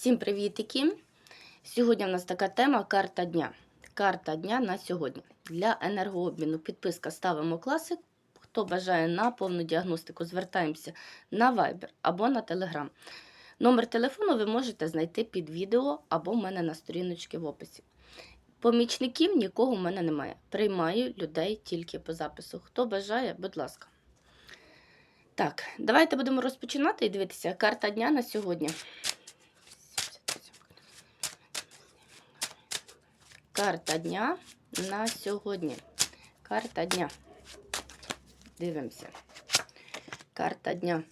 Всім привітики! Сьогодні в нас така тема карта дня. Карта дня на сьогодні. Для енергообміну підписка ставимо класик. Хто бажає на повну діагностику, звертаємося на Viber або на Telegram. Номер телефону ви можете знайти під відео або в мене на сторіночці в описі. Помічників нікого в мене немає. Приймаю людей тільки по запису. Хто бажає, будь ласка. Так, давайте будемо розпочинати і дивитися карта дня на сьогодні. Карта дня на сьогодні. Карта дня. Дивимося. Карта дня.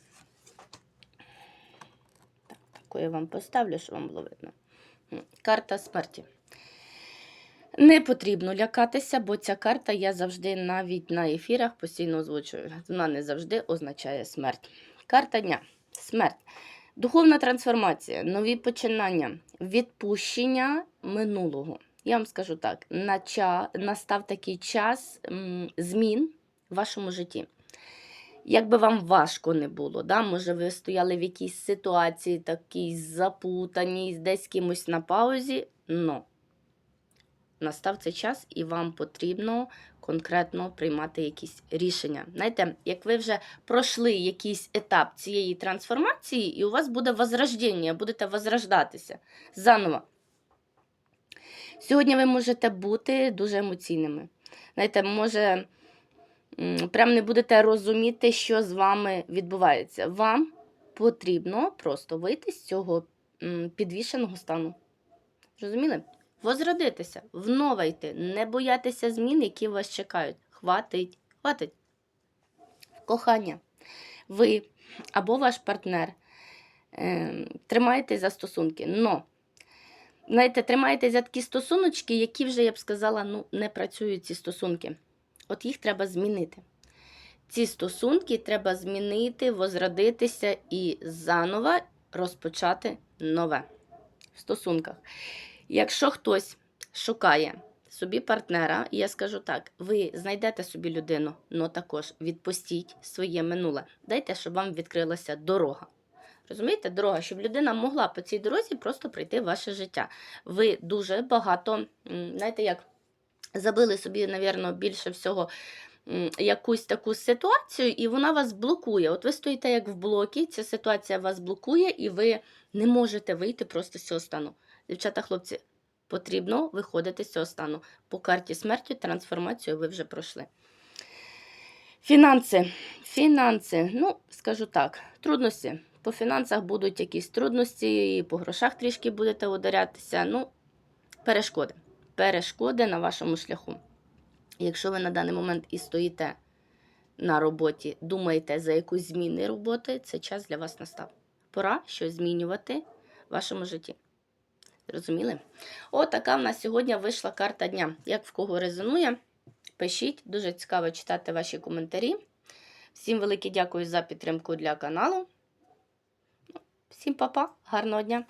Так, таку я вам поставлю, щоб вам було видно. Карта смерті. Не потрібно лякатися, бо ця карта я завжди навіть на ефірах постійно озвучую. Вона не завжди означає смерть. Карта дня. Смерть. Духовна трансформація, нові починання, відпущення минулого. Я вам скажу так: нача... настав такий час змін в вашому житті. Як би вам важко не було, да? може ви стояли в якійсь ситуації, такій запутаній, десь кимось на паузі, но настав цей час і вам потрібно конкретно приймати якісь рішення. Знаєте, як ви вже пройшли якийсь етап цієї трансформації, і у вас буде возрождення, будете возрождатися заново. Сьогодні ви можете бути дуже емоційними. Знаєте, може, прям не будете розуміти, що з вами відбувається. Вам потрібно просто вийти з цього підвішеного стану. Розуміли? Возродитися, вновь йти, не боятися змін, які вас чекають. Хватить, хватить. Кохання. Ви або ваш партнер е, тримаєтесь за стосунки. Но знаєте, тримаєтесь за такі стосуночки, які вже, я б сказала, ну, не працюють ці стосунки. От їх треба змінити. Ці стосунки треба змінити, возродитися і заново розпочати нове в стосунках. Якщо хтось шукає собі партнера, я скажу так: ви знайдете собі людину, але також відпустіть своє минуле. Дайте, щоб вам відкрилася дорога. Розумієте, дорога, щоб людина могла по цій дорозі просто пройти ваше життя. Ви дуже багато, знаєте, як забили собі, напевно, більше всього якусь таку ситуацію, і вона вас блокує. От ви стоїте як в блокі, ця ситуація вас блокує, і ви не можете вийти просто з цього стану. Дівчата, хлопці, потрібно виходити з цього стану. По карті смерті трансформацію ви вже пройшли. Фінанси. Фінанси. Ну, скажу так, трудності. По фінансах будуть якісь трудності, і по грошах трішки будете ударятися. Ну, перешкоди. Перешкоди на вашому шляху. Якщо ви на даний момент і стоїте на роботі, думаєте за якусь зміни роботи, це час для вас настав. Пора щось змінювати в вашому житті. Зрозуміли? От така в нас сьогодні вийшла карта дня. Як в кого резонує, пишіть. Дуже цікаво читати ваші коментарі. Всім велике дякую за підтримку для каналу. Всім па-па, гарного дня!